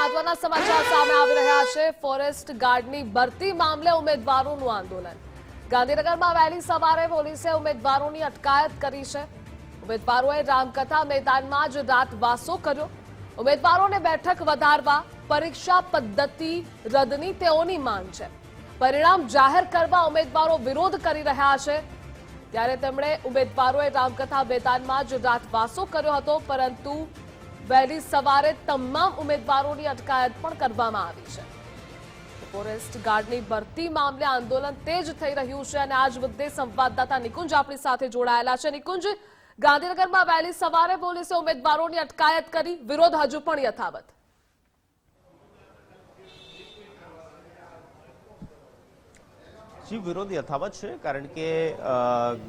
મહત્વના સમાચાર સામે આવી રહ્યા છે. ફોરેસ્ટ ગાર્ડની ભરતી મામલે ઉમેદવારોનું આંદોલન. ગાંધીનગરમાં વહેલી સવારે પોલીસે ઉમેદવારોની અટકાયત કરી છે. ઉમેદવારોએ રામકથા મેદાનમાં જ રાતવાસો કર્યો. ઉમેદવારોને બેઠક વધારવા, પરીક્ષા પદ્ધતિ રદની તેઓની માંગ છે. પરિણામ જાહેર કરવા ઉમેદવારો વિરોધ કરી રહ્યા છે. ત્યારે તેમણે ઉમેદવારોએ રામકથા મેદાનમાં જ રાતવાસો કર્યો હતો, પરંતુ વહેલી સવારે તમામ ઉમેદવારોની અટકાયત પણ કરવામાં આવી છે. ફોરેસ્ટ ગાર્ડની ભરતી મામલે આંદોલન તેજ થઈ રહ્યું છે અને આજ મુદ્દે સંવાદદાતા નિકુંજ આપણી સાથે જોડાયેલા છે. નિકુંજ, ગાંધીનગરમાં વહેલી સવારે પોલીસે ઉમેદવારોની અટકાયત કરી, વિરોધ હજુ પણ યથાવત. જી વિરોધ યથાવત છે કારણ કે અ,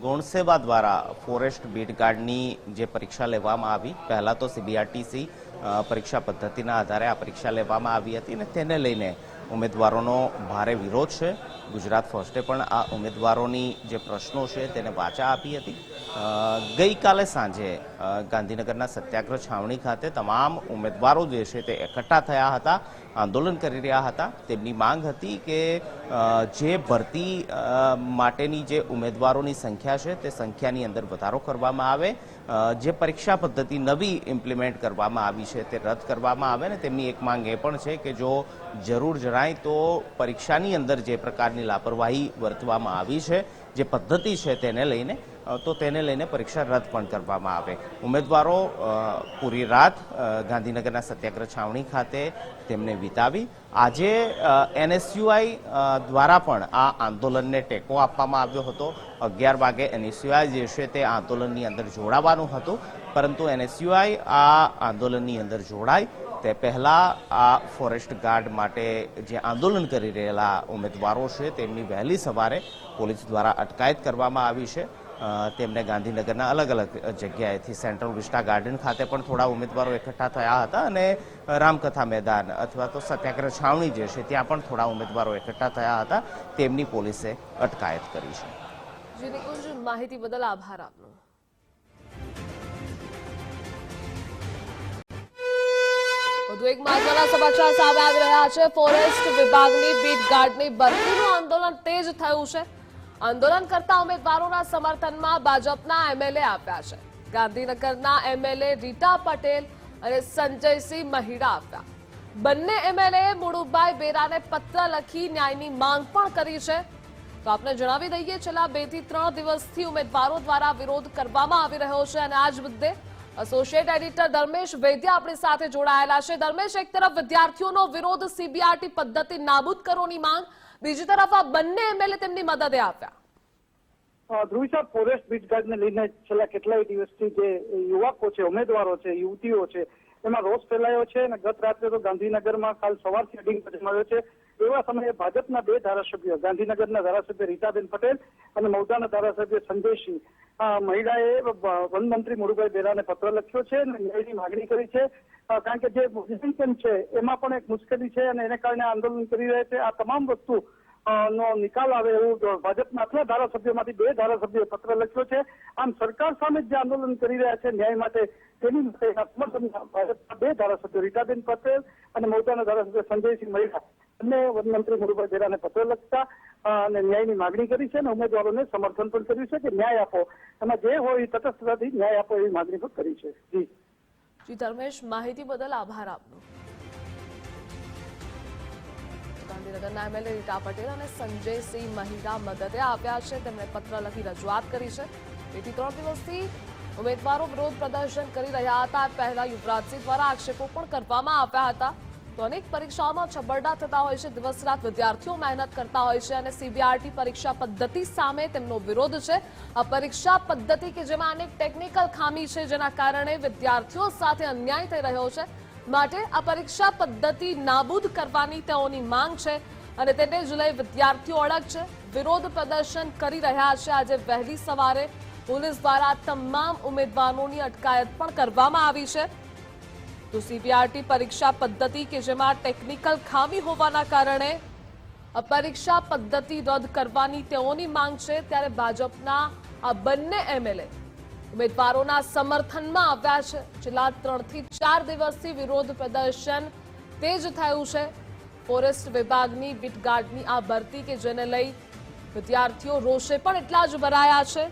ગૌણ દ્વારા ફોરેસ્ટ બીટ ગાર્ડની જે પરીક્ષા લેવામાં આવી પહેલા તો સીબીઆરટીસી પરીક્ષા પદ્ધતિના આધારે આ પરીક્ષા લેવામાં આવી હતી અને તેને લઈને ઉમેદવારોનો ભારે વિરોધ છે. ગુજરાત ફર્સ્ટે પણ આ ઉમેદવારોની જે પ્રશ્નો છે તેને વાચા આપી હતી. ગઈકાલે સાંજે ગાંધીનગરના સત્યાગ્રહ છાવણી ખાતે તમામ ઉમેદવારો જે છે તે એકઠા થયા હતા, આંદોલન કરી રહ્યા હતા. તેમની માંગ હતી કે જે ભરતી માટેની જે ઉમેદવારોની સંખ્યા છે તે સંખ્યાની અંદર વધારો કરવામાં આવે જે પરીક્ષા પદ્ધતિ નવી ઇમ્પ્લિમેન્ટ કરવામાં આવી છે તે રદ કરવામાં આવે ને તેમની એક માંગ એ પણ છે કે જો જરૂર જણાય તો પરીક્ષાની અંદર જે પ્રકારની લાપરવાહી વર્તવામાં આવી છે, જે પદ્ધતિ છે તેને લઈને તો તેને લઈને પરીક્ષા રદ પણ કરવામાં આવે. ઉમેદવારો પૂરી રાત ગાંધીનગરના સત્યાગ્રહ છાવણી ખાતે તેમને વિતાવી. આજે એનએસયુઆઈ દ્વારા પણ આ આંદોલનને ટેકો આપવામાં આવ્યો હતો. અગિયાર વાગે એનએસયુઆઈ જે છે તે આંદોલનની અંદર જોડાવાનું હતું. પરંતુ એનએસયુઆઈ આ આંદોલનની અંદર જોડાય. તે પહેલા આ ફોરેસ્ટ ગાર્ડ માટે જે આંદોલન કરી રહેલા ઉમેદવારો છે, તેમની વહેલી સવારે પોલીસ દ્વારા અટકાયત કરવામાં આવી છે. તેમને ગાંધીનગરના અલગ અલગ જગ્યાએથી સેન્ટ્રલ વિસ્ટા ગાર્ડન ખાતે પણ થોડા ઉમેદવારો એકઠા થયા હતા અને રામકથા મેદાન અથવા તો સત્યાગ્રહ છાવણી જે છે, ત્યાં પણ થોડા ઉમેદવારો એકઠા થયા હતા. તેમની પોલીસે અટકાયત કરી છે. માહિતી બદલ આભાર આપનો. વધુ એક મહત્વના સમાચાર સામે આવી રહ્યા છે. ફોરેસ્ટ વિભાગની બીટ ગાર્ડની ભરતીનું આંદોલન તેજ થયું છે. આંદોલન કરતા ઉમેદવારોના સમર્થનમાં ભાજપના એમએલએ આપ્યા છે. ગાંધીનગરના એમએલએ રીટા પટેલ અને સંજયસિંહ મહિડા આપ્યા બંને એમએલએ મુળુભાઈ બેરાને પત્ર લખી ન્યાયની માંગ પણ કરી છે. તો આપને જણાવી દઈએ, છેલ્લા બેથી ત્રણ દિવસથી ઉમેદવારો દ્વારા વિરોધ કરવામાં આવી રહ્યો છે અને આજ મુદ્દે એસોસિએટ એડિટર ધર્મેશ વૈદ્ય આપણી સાથે જોડાયેલા છે. ધર્મેશ એક તરફ વિદ્યાર્થીઓનો વિરોધ સીબીઆરટી પદ્ધતિ નાબૂદ કરવાની માંગ બીજી તરફ આ બંને એમએલએ તેમની મદદે આપ્યા અ, ધ્રુવી સાહેબ ફોરેસ્ટ બીટ ગાર્ડને લઈને છેલ્લા કેટલાય દિવસથી જે યુવકો છે ઉમેદવારો છે યુવતીઓ છે એમાં રોષ ફેલાયો છે અને ગત રાત્રે તો ગાંધીનગરમાં કાલ સવારથી અડિંગ જમાવ્યો છે. એવા સમયે ભાજપના બે ધારાસભ્યો, ગાંધીનગરના ધારાસભ્ય રીતાબેન પટેલ અને મૌદાના ધારાસભ્ય સંજયસિંહ મહિલાએ વનમંત્રી મુરુભાઈ બેરાને પત્ર લખ્યો છે અને ન્યાયની માગણી કરી છે. કારણ કે જે મૂલ્યાંકન છે, એમાં પણ એક મુશ્કેલી છે અને એને કારણે આંદોલન કરી રહ્યા છે. આ તમામ વસ્તુ નો નિકાલ આવે એવું ભાજપના આટલા ધારાસભ્યોમાંથી બે ધારાસભ્યોએ પત્ર લખ્યો છે. આમ સરકાર સામે જે આંદોલન કરી રહ્યા છે ન્યાય માટે, તેની માટે સમર્થન ભાજપના બે ધારાસભ્યો રીટાબેન પટેલ અને મૌતાના ધારાસભ્ય સંજયસિંહ મહિલા બંને વનમંત્રી મુરુભાઈ બેરાને પત્ર લખતા અને ન્યાયની માગણી કરી છે અને ઉમેદવારોને સમર્થન પણ કર્યું છે કે ન્યાય આપો. એમાં જે હોય તટસ્થતાથી ન્યાય આપો એવી માગણી પણ કરી છે. જી. જી, ધર્મેશ, માહિતી બદલ આભાર આપનો. ગાંધીનગરના એમએલએ રીટા પટેલ અને સંજયસિંહ મહિરા મદદે આવ્યા છે. તેમણે પત્ર લખી રજૂઆત કરી છે. બેથી ત્રણ દિવસથી ઉમેદવારો વિરોધ પ્રદર્શન કરી રહ્યા હતા. પહેલા યુવરાજસિંહ દ્વારા આક્ષેપો પણ કરવામાં આવ્યા હતા. તો અનેક પરીક્ષાઓમાં છબરડા થતા હોય છે. દિવસ રાત વિદ્યાર્થીઓ મહેનત કરતા હોય છે અને સીબીઆરટી પરીક્ષા પદ્ધતિ સામે તેમનો વિરોધ છે. આ પરીક્ષા પદ્ધતિ કે જેમાં અનેક ટેકનિકલ ખામી છે, જેના કારણે વિદ્યાર્થીઓ સાથે અન્યાય થઈ રહ્યો છે. માટે આ પરીક્ષા પદ્ધતિ નાબૂદ કરવાની તેઓની માંગ છે અને તેને જ લઈ વિદ્યાર્થીઓ અડગ છે. વિરોધ પ્રદર્શન કરી રહ્યા છે. આજે વહેલી સવારે પોલીસ દ્વારા તમામ ઉમેદવારોની અટકાયત પણ કરવામાં આવી છે. તો સીબીઆરટી પરીક્ષા પદ્ધતિ કે જેમાં ટેકનિકલ ખામી હોવાના કારણે પરીક્ષા પદ્ધતિ રદ કરવાની તેઓની માંગ છે, ત્યારે ભાજપના આ બંને એમએલએ ઉમેદવારોના સમર્થનમાં આવ્યા છે. છેલ્લા ત્રણથી ચાર દિવસથી વિરોધ પ્રદર્શન તેજ થયું છે. ફોરેસ્ટ વિભાગની બીટગાર્ડની આ ભરતી કે જેને લઈ વિદ્યાર્થીઓ રોષે પણ એટલા જ ભરાયા છે.